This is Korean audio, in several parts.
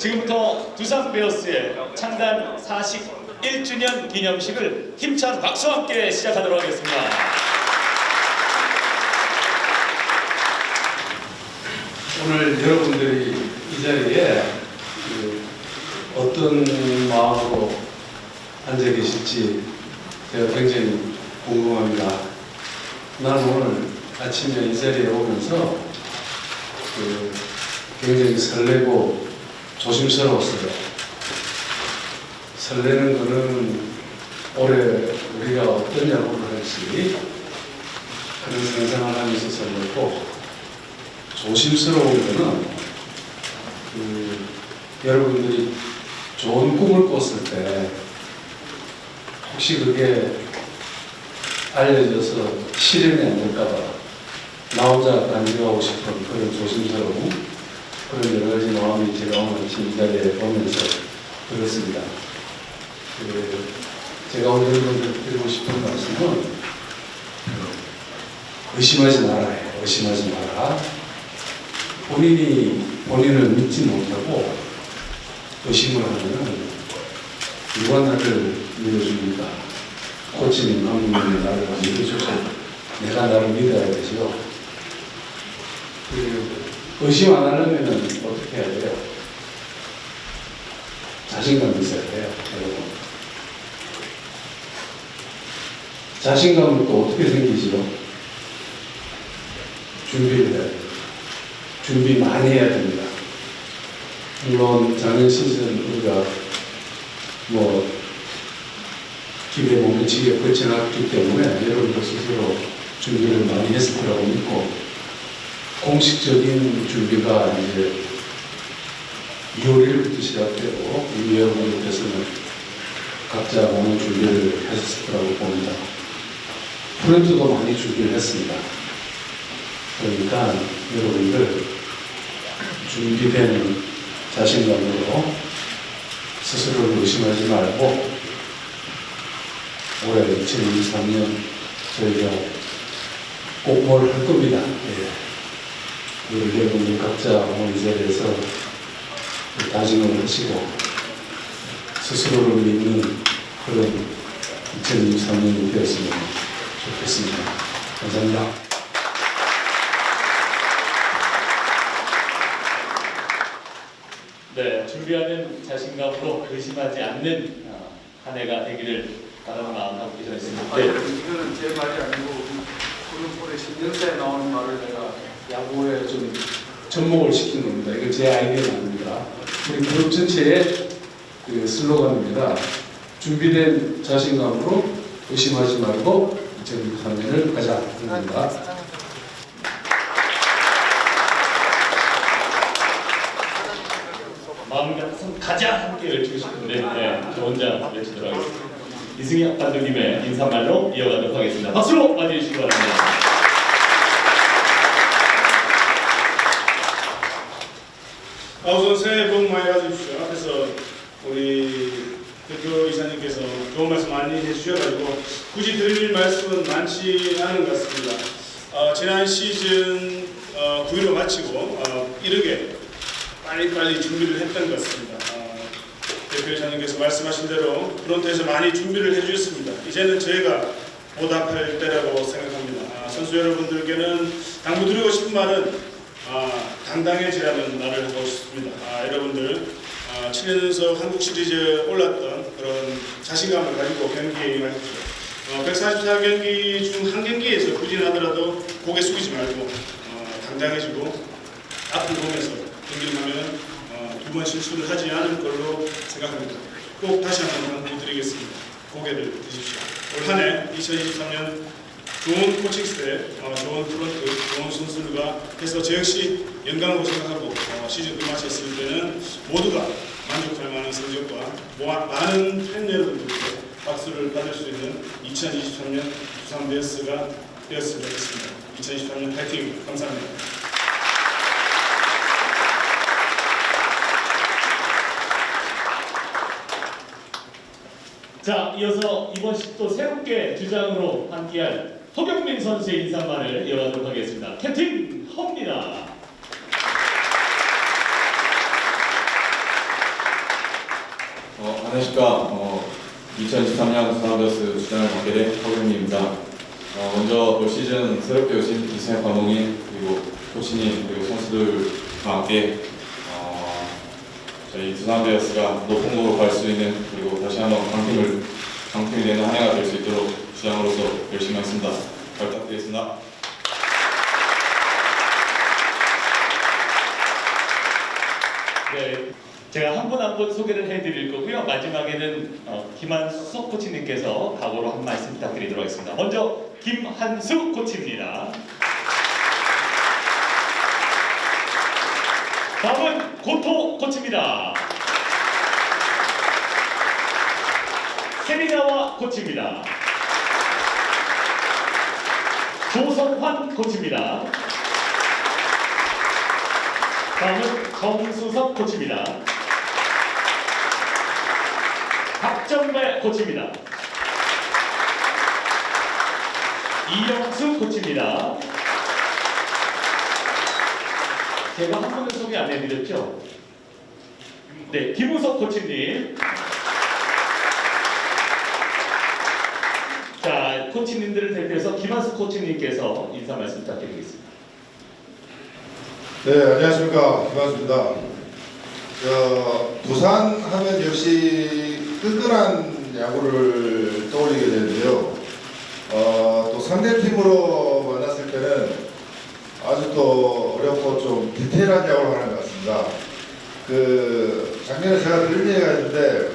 지금부터 두산 베어스의 창단 41주년 기념식을 힘찬 박수와 함께 시작하도록 하겠습니다. 오늘 여러분들이 이 자리에 그 어떤 마음으로 앉아 계실지 제가 굉장히 궁금합니다. 나는 오늘 아침에 이 자리에 오면서 그 굉장히 설레고 조심스러웠어요. 설레는 거는 올해 우리가 어떤 야구를 할지 그런 상상을 하면서 설레고 조심스러운 거는 그 여러분들이 좋은 꿈을 꿨을 때 혹시 그게 알려져서 실현이 안 될까봐 나 혼자 간직하고 싶은 그런 조심스러움 그런 여러 가지 마음이 제가 오늘 아침 이 자리에 오면서 들었습니다. 그 제가 오늘 여러분들 드리고 싶은 말씀은 그 의심하지 말아요. 의심하지 마라. 본인이 본인을 믿지 못하고 의심을 하면은 누가 나를 믿어줍니까? 코치님, 감독님이 나를 믿어줘서 내가 나를 믿어야 되죠. 그 의심 안 하려면은 어떻게 해야 돼요? 자신감 있어야 돼요, 여러분. 자신감은 또 어떻게 생기지요? 준비를 해야 돼요. 준비 많이 해야 됩니다. 물론 작년 시즌 우리가 뭐 기대 못 미치게 거쳐놨기 때문에 여러분들 스스로 준비를 많이 했을 거라고 믿고 공식적인 준비가 이제 2월 1일부터 시작되고 우리 여러분들께서는 각자 많은 준비를 하셨을 거라고 봅니다. 프렌트도 많이 준비를 했습니다. 그러니까 여러분들 준비된 자신감으로 스스로를 의심하지 말고 올해 2023년 저희가 꼭 뭘 할 겁니다. 예. 우리 여러분들 각자 오늘 이 자리에서 다짐을 하시고 스스로를 믿는 그런 2023년이 되었으면 좋겠습니다. 감사합니다. 네, 준비하는 자신감으로 의심하지 않는 어, 한 해가 되기를 바라는 마음 갖고 기도했습니다. 아니, 네. 이거는 제 말이 아니고 올해 신년사에 나오는 말을 내가 야구에 좀 접목을 시킨 겁니다. 이거 제 아이디어는 아닙니다. 우리 그룹 전체의 그 슬로건입니다. 준비된 자신감으로 의심하지 말고 2023년을 가자. 입니다. 마음 같아서 가자 함께 외치고 싶은데 네, 저 혼자 하겠습니다. 이승희 감독님의 인사말로 이어가도록 하겠습니다. 박수로 맞이해주시기 바랍니다. 우선 새해 복 많이 받으십시오. 앞에서 우리 대표 이사님께서 좋은 말씀 많이 해주셔가지고 굳이 드릴 말씀은 많지 않은 것 같습니다. 어, 지난 시즌 어, 9위로 마치고 어, 이르게 빨리빨리 준비를 했던 것 같습니다. 어, 대표 이사님께서 말씀하신 대로 프론트에서 많이 준비를 해주셨습니다. 이제는 저희가 보답할 때라고 생각합니다. 아, 선수 여러분들께는 당부 드리고 싶은 말은 아, 당당해지라는 말을 하고 싶습니다. 아, 여러분들 아, 7연속 한국 시리즈에 올랐던 그런 자신감을 가지고 경기에 임하십시오. 어, 144경기 중 한 경기에서 부진하더라도 고개 숙이지 말고 어, 당당해지고 앞을 보면서 경기를 하면 어, 두번 실수를 하지 않을 걸로 생각합니다. 꼭 다시 한번 당부드리겠습니다. 고개를 드십시오. 올 한해 2023년 좋은 코칭 스텝, 어, 좋은 프런 선수들과 해서 저 역시 영광으로 생각하고 어, 시즌 끝마쳤을 때는 모두가 만족할 만한 성적과 많은 팬 여러분들께 박수를 받을 수 있는 2023년 두산 베어스가 되었으면 좋겠습니다. 2023년 파이팅! 감사합니다. 자, 이어서 이번 시또 새롭게 주장으로 함께할 허경민 선수의 인사말을 이어가도록 하겠습니다. 캡틴 허입니다. 안녕하십니까. 어, 2023년 두산베어스 주장을 맡게 된 허경민입니다. 어, 먼저 올 시즌 새롭게 오신 이승엽 감독님 그리고 코치님 그리고 선수들과 함께 어, 저희 두산베어스가 높은 곳으로 갈 수 있는 그리고 다시 한번 강팀을 강팀이 되는 한 해가 될 수 있도록 주장으로서 열심히 하겠습니다. 잘 부탁드리겠습니다. 네, 제가 한 분 한 분 소개를 해드릴 거고요. 마지막에는 어, 김한수 코치님께서 각오로 한 말씀 부탁드리도록 하겠습니다. 먼저 김한수 코치입니다. 다음은 고토 코치입니다. 세리나와 코치입니다. 조성환 코치입니다. 다음은 정수석 코치입니다. 박정배 코치입니다. 이영수 코치입니다. 제가 한 분을 소개 안 해드렸죠? 네, 김우석 코치님. 자, 코치님들을 대표해서 김한수 코치님께서 인사 말씀 부탁드리겠습니다. 네, 안녕하십니까. 김한수입니다. 저, 부산 하면 역시 끈끈한 야구를 떠올리게 되는데요. 어, 또 상대팀으로 만났을 때는 아주 또 어렵고 좀 디테일한 야구를 하는 것 같습니다. 그, 작년에 제가 들은 얘기가 있는데,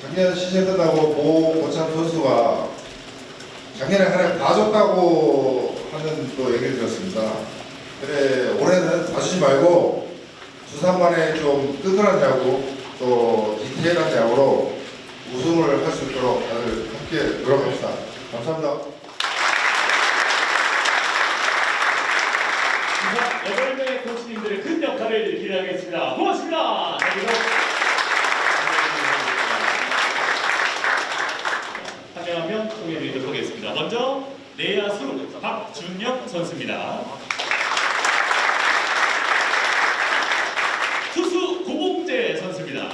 작년 시즌 끝나고 모 고참 선수가 작년에 하나 봐줬다고 하는 또 얘기를 들었습니다. 그래 올해는 봐주지 말고 두산만의 좀 끈끈한 야구 또 디테일한 야구로 우승을 할 수 있도록 다들 함께 노력합시다. 감사합니다. 여덟 명의 코치님들의 큰 역할을 기대하겠습니다. 고맙습니다. 자, 그리고 한명 한 명 소개해드리도록 하겠습니다. 먼저 내야수 박준영 선수입니다. 투수 고봉재 선수입니다.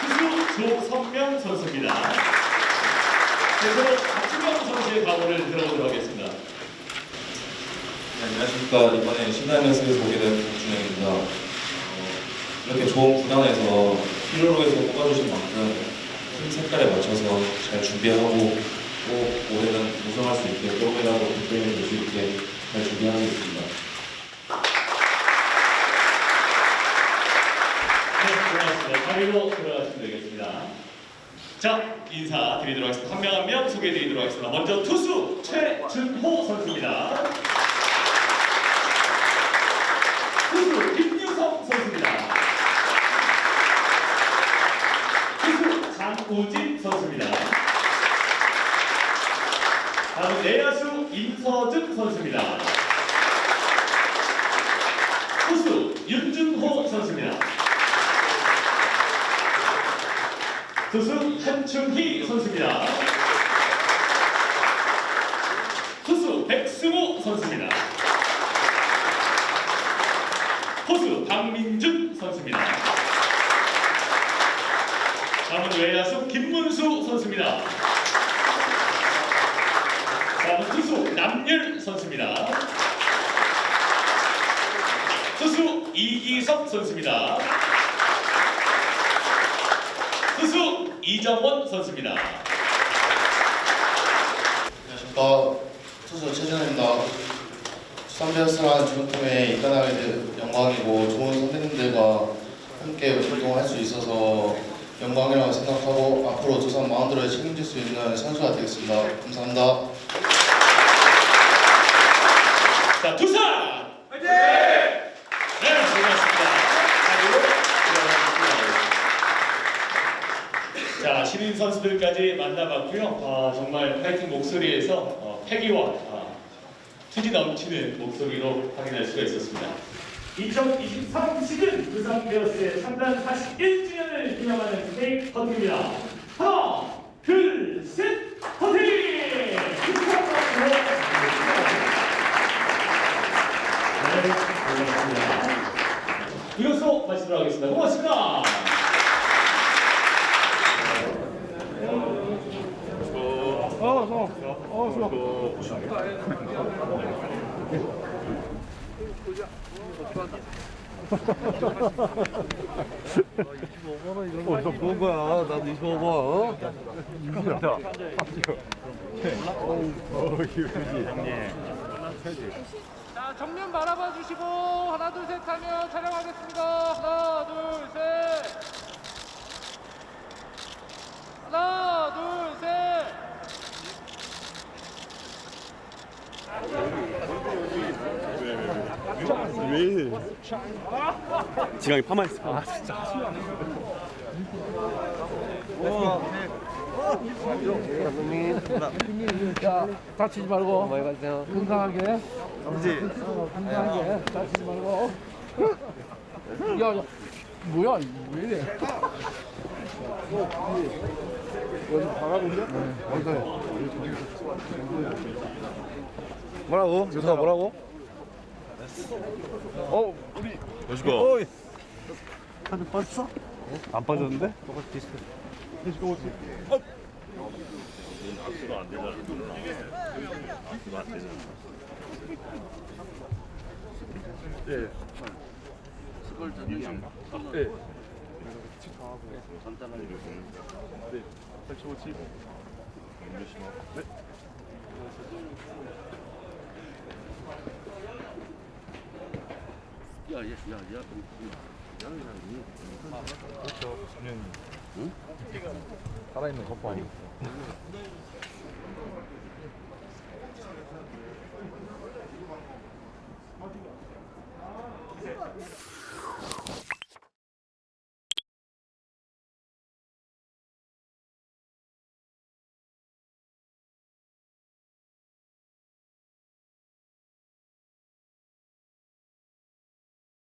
투수 조선명 선수입니다. 그래서 박준영 선수의 각오를 들어보도록 하겠습니다. 네, 안녕하십니까. 이번에 신라면스에서 보게 된 박준영입니다. 어, 이렇게 좋은 구단에서 필요로에서 뽑아주신 만큼 팀 색깔에 맞춰서 잘 준비하고 또 올해는 우승할 수 있게 조금이라도 득점을 줄수 있게 잘 준비하겠습니다. 네, 고맙습니다. 자리로 들어가시면 되겠습니다. 자, 인사 드리도록 하겠습니다. 한 명 한 명 소개해 드리도록 하겠습니다. 먼저 투수 최준호 선수입니다. 투수 김유성 선수입니다. 투수 장우진 선수입니다. 다음 내야수 임서준 선수입니다. 투수 윤준호 선수입니다. 투수 한충희 선수입니다. 투수 백승호 선수입니다. 포수 박민준 선수입니다. 다음은 외야수 김문수 선수입니다. 다음은 투수 남열 선수입니다. 투수 이기석 선수입니다. 투수 이정원 선수입니다. 안녕하십니까 투수 최준호입니다. 수산베어스라는 중팀에 입단하게 된 영광이고 좋은 선배님들과 함께 활동할 수 있어서 영광이라고 생각하고 앞으로 두산 마운드를 책임질 수 있는 선수가 되겠습니다. 감사합니다. 자, 두산! 화이팅! 네, 고맙습니다. 자리로 들어가겠습니다. 자, 신인 선수들까지 만나봤고요. 아, 정말 파이팅 목소리에서 어, 패기와 아, 투지 넘치는 목소리로 확인할 수가 있었습니다. 2023 시즌 부산 베어스의 창단 41주년을 기념하는 케이크 커팅입니다. 하나, 둘, 셋, 커팅! 네, 이것으로 마치도록 하겠습니다. 고맙습니다. 어, 수고. 어, 수고. 디서 본 거야? 나도 25번. 어? 이기다. 자 정면 바라봐 주시고 하나 둘 셋 하면 촬영하겠습니다. 하나 둘 셋. 하나 둘 셋. 지강이 파마했어. 아 진짜. 자, 다치지 말고 건강하게 어, 건강하게 다치지 말고 야, 야 뭐야 왜 이래 뭐라고? 유사 뭐라고? 어 우리 여시고. 한대 빠졌어? 안 빠졌는데? 똑같이 비슷해. 여시고 오지. 악수가 안 되잖아. 악수가 안 되잖아. 예. 스컬 전용이 안 봐? 예. 간단하게 네. 8.5치. 네. 살아있는 거봐